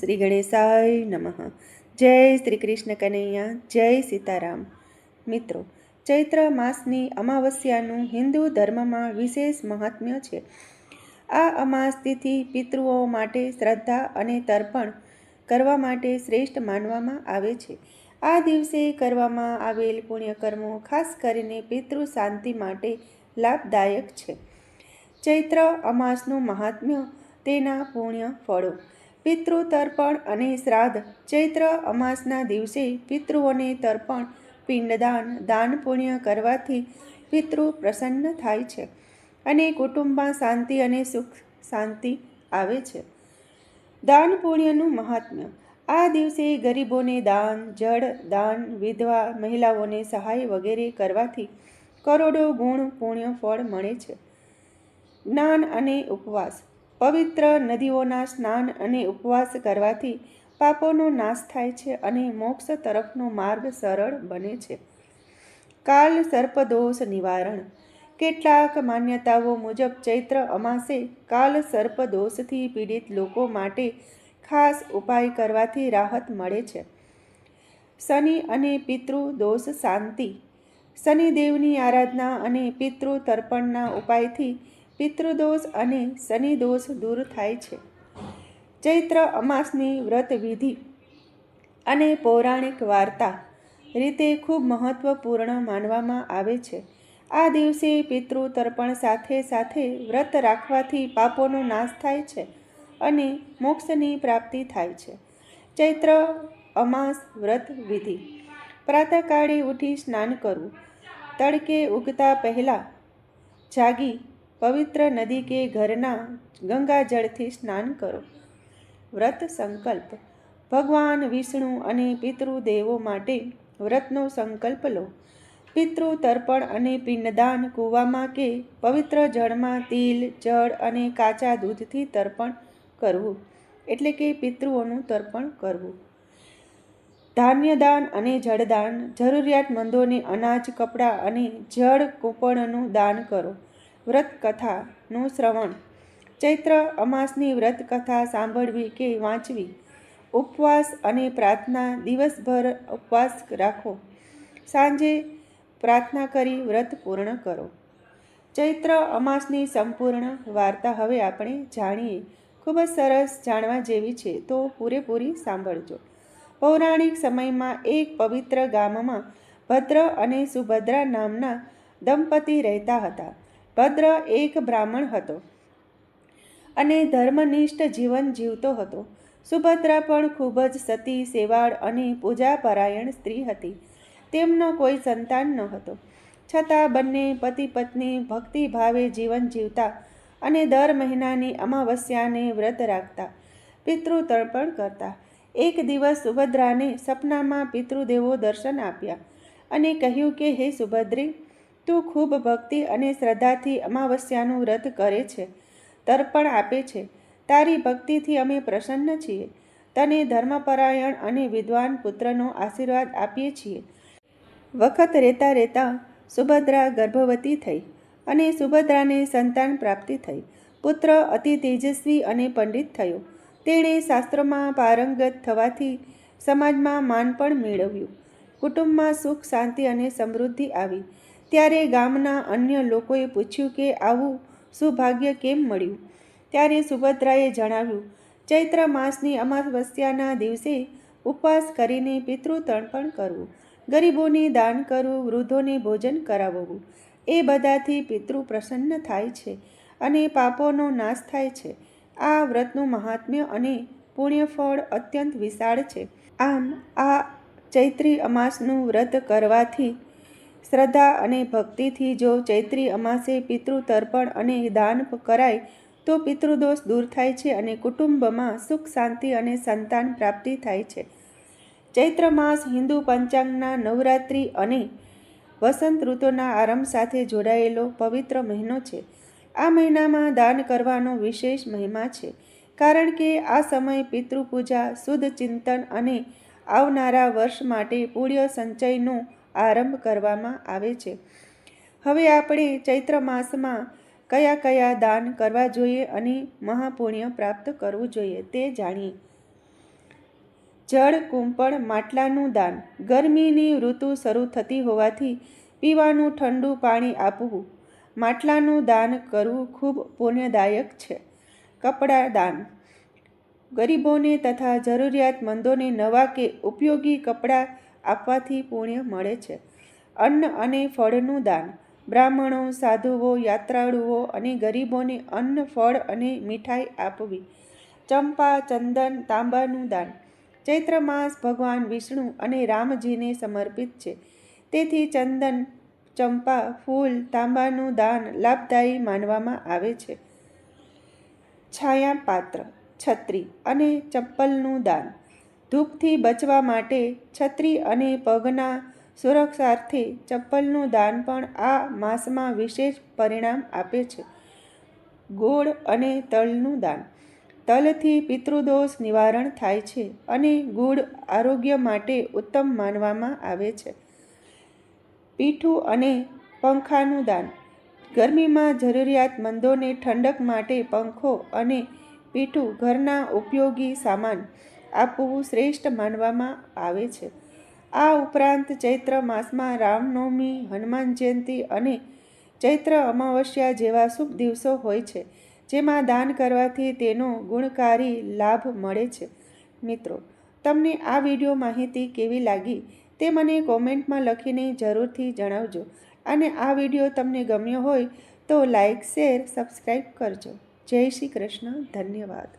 શ્રી ગણેશાય નમઃ. જય શ્રી કૃષ્ણ કનૈયા, જય સીતારામ. મિત્રો, ચૈત્ર માસની અમાવસ્યાનું હિન્દુ ધર્મમાં વિશેષ મહાત્મ્ય છે. આ અમાસ તિથિ પિતૃઓ માટે શ્રદ્ધા અને તર્પણ કરવા માટે શ્રેષ્ઠ માનવામાં આવે છે. આ દિવસે કરવામાં આવેલ પુણ્યકર્મો ખાસ કરીને પિતૃ શાંતિ માટે લાભદાયક છે. ચૈત્ર અમાસનું મહાત્મ્ય તેના પુણ્ય ફળો. પિતૃ તર્પણ અને શ્રાદ્ધ. ચૈત્ર અમાસના દિવસે પિતૃઓને તર્પણ, પિંડદાન, દાન પુણ્ય કરવાથી પિતૃ પ્રસન્ન થાય છે અને કુટુંબમાં શાંતિ અને સુખ શાંતિ આવે છે. દાન પુણ્યનું મહાત્મ્ય. આ દિવસે ગરીબોને દાન, જળ, દાન, વિધવા, મહિલાઓને સહાય વગેરે કરવાથી કરોડો ગુણ પુણ્ય ફળ મળે છે. જ્ઞાન અને ઉપવાસ. પવિત્ર નદીઓના સ્નાન અને ઉપવાસ કરવાથી પાપોનો નાશ થાય છે અને મોક્ષ તરફનો માર્ગ સરળ બને છે. કાલ સર્પદોષ નિવારણ. કેટલાક માન્યતાઓ મુજબ ચૈત્ર અમાસે કાલ સર્પદોષથી પીડિત લોકો માટે ખાસ ઉપાય કરવાથી રાહત મળે છે. શનિ અને પિતૃ દોષ શાંતિ. શનિદેવની આરાધના અને પિતૃ તર્પણના ઉપાયથી પિતૃદોષ અને શનિદોષ દૂર થાય છે. ચૈત્ર અમાસની વ્રત વિધિ અને પૌરાણિક વાર્તા રીતે ખૂબ મહત્વપૂર્ણ માનવામાં આવે છે. આ દિવસે પિતૃ તર્પણ સાથે સાથે વ્રત રાખવાથી પાપોનો નાશ થાય છે અને મોક્ષની પ્રાપ્તિ થાય છે. ચૈત્ર અમાસ વ્રત વિધિ. પ્રાતઃકાળે ઉઠી સ્નાન કરવું. તડકે ઉગતા પહેલાં જાગી પવિત્ર નદી કે ઘરના ગંગાજળથી સ્નાન કરો. વ્રત સંકલ્પ. ભગવાન વિષ્ણુ અને પિતૃદેવો માટે વ્રતનો સંકલ્પ લો. પિતૃ તર્પણ અને પિંડદાન કૂવામાં કે પવિત્ર જળમાં તિલ, જળ અને કાચા દૂધથી તર્પણ કરવું, એટલે કે પિતૃઓનું તર્પણ કરવું. ધાન્યદાન અને જળદાન જરૂરિયાતમંદોને અનાજ, કપડાં અને જળ કૂપણનું દાન કરો. વ્રત કથાનું શ્રવણ. ચૈત્ર અમાસની વ્રતકથા સાંભળવી કે વાંચવી. ઉપવાસ અને પ્રાર્થના દિવસભર ઉપવાસ રાખો. સાંજે પ્રાર્થના કરી વ્રત પૂર્ણ કરો. ચૈત્ર અમાસની સંપૂર્ણ વાર્તા હવે આપણે જાણીએ. ખૂબ જ સરસ જાણવા જેવી છે, તો પૂરેપૂરી સાંભળજો. પૌરાણિક સમયમાં એક પવિત્ર ગામમાં ભદ્ર અને સુભદ્રા નામના દંપતી રહેતા હતા. ભદ્ર એક બ્રાહ્મણ હતો અને ધર્મનિષ્ઠ જીવન જીવતો હતો. સુભદ્રા પણ ખૂબ જ સતી, સેવાળ અને પૂજાપરાયણ સ્ત્રી હતી. તેમનો કોઈ સંતાન ન હતો છતાં બંને પતિ પત્ની ભક્તિભાવે જીવન જીવતા અને દર મહિનાની અમાવસ્યાને વ્રત રાખતા, પિતૃ તર્પણ કરતા. એક દિવસ સુભદ્રાને સપનામાં પિતૃદેવો દર્શન આપ્યા અને કહ્યું કે, હે સુભદ્રી તું ખૂબ ભક્તિ અને શ્રદ્ધાથી અમાવસ્યાનું વ્રત કરે છે, તર્પણ આપે છે. તારી ભક્તિથી અમે પ્રસન્ન છીએ. તને ધર્મપરાયણ અને વિદ્વાન પુત્રનો આશીર્વાદ આપીએ છીએ. વખત રહેતા રહેતા સુભદ્રા ગર્ભવતી થઈ અને સુભદ્રાને સંતાન પ્રાપ્તિ થઈ. પુત્ર અતિ તેજસ્વી અને પંડિત થયો. તેણે શાસ્ત્રોમાં પારંગત થવાથી સમાજમાં માન પણ મેળવ્યું. કુટુંબમાં સુખ, શાંતિ અને સમૃદ્ધિ આવી. ત્યારે ગામના અન્ય લોકોએ પૂછ્યું કે આવું સૌભાગ્ય કેમ મળ્યું? ત્યારે સુભદ્રાએ જણાવ્યું, ચૈત્ર માસની અમાવસ્યાના દિવસે ઉપવાસ કરીને પિતૃ પણ કરવું. ગરીબોને દાન કરવું, વૃદ્ધોને ભોજન કરાવવું. એ બધાથી પિતૃ પ્રસન્ન થાય છે અને પાપોનો નાશ થાય છે. આ વ્રતનું મહાત્મ્ય અને પુણ્યફળ અત્યંત વિશાળ છે. આમ આ ચૈત્રી અમાસનું વ્રત કરવાથી શ્રદ્ધા અને ભક્તિથી જો ચૈત્રી અમાસે પિતૃ તર્પણ અને દાન કરાય, તો પિતૃદોષ દૂર થાય છે અને કુટુંબમાં સુખ, શાંતિ અને સંતાન પ્રાપ્તિ થાય છે. ચૈત્ર માસ હિન્દુ પંચાંગના નવરાત્રિ અને વસંત ઋતુના આરંભ સાથે જોડાયેલો પવિત્ર મહિનો છે. આ મહિનામાં દાન કરવાનો વિશેષ મહિમા છે, કારણ કે આ સમય પિતૃપૂજા, શુદ્ધ ચિંતન અને આવનારા વર્ષ માટે પુણ્ય સંચયનું આરંભ કરવામાં આવે છે. હવે આપણે ચૈત્ર માસમાં કયા કયા દાન કરવા જોઈએ અને મહાપુણ્ય પ્રાપ્ત કરવું જોઈએ તે જાણીએ. જળ કુંપળ માટલાનું દાન. ગરમીની ઋતુ શરૂ થતી હોવાથી પીવાનું ઠંડુ પાણી આપવું. માટલાનું દાન કરવું ખૂબ પુણ્યદાયક છે. કપડાં દાન. ગરીબોને તથા જરૂરિયાતમંદોને નવા કે ઉપયોગી કપડાં આપવાથી પુણ્ય મળે છે. અન્ન અને ફળનું દાન. બ્રાહ્મણો, સાધુઓ, યાત્રાળુઓ અને ગરીબોને અન્ન, ફળ અને મીઠાઈ આપવી. ચંપા, ચંદન, તાંબાનું દાન. ચૈત્ર માસ ભગવાન વિષ્ણુ અને રામજીને સમર્પિત છે. તેથી ચંદન, ચંપા, ફૂલ, તાંબાનું દાન લાભદાયી માનવામાં આવે છે. છાયા પાત્ર છત્રી અને ચપ્પલનું દાન. ધૂપથી બચવા માટે છત્રી અને પગના સુરક્ષાર્થે ચપ્પલનું દાન પણ આ માસમાં વિશેષ પરિણામ આપે છે. ગોળ અને તલનું દાન. તલથી પિતૃદોષ નિવારણ થાય છે અને ગુળ આરોગ્ય માટે ઉત્તમ માનવામાં આવે છે. પીઠું અને પંખાનું દાન. ગરમીમાં જરૂરિયાતમંદોને ઠંડક માટે પંખો અને પીઠું ઘરના ઉપયોગી સામાન. આપવું શ્રેષ્ઠ માનવામાં આવે છે. આ ઉપરાંત ચૈત્ર માસમાં રામનવમી, હનુમાન જયંતિ અને ચૈત્ર અમાવસ્યા જેવા શુભ દિવસો હોય છે, જેમાં દાન કરવાથી તેનો ગુણકારી લાભ મળે છે. મિત્રો, તમને આ વીડિયો માહિતી કેવી લાગી તે મને કોમેન્ટમાં લખીને જરૂરથી જણાવજો અને આ વીડિયો તમને ગમ્યો હોય તો લાઈક, શેર સબસ્ક્રાઈબ કરજો. જય શ્રી કૃષ્ણ, ધન્યવાદ.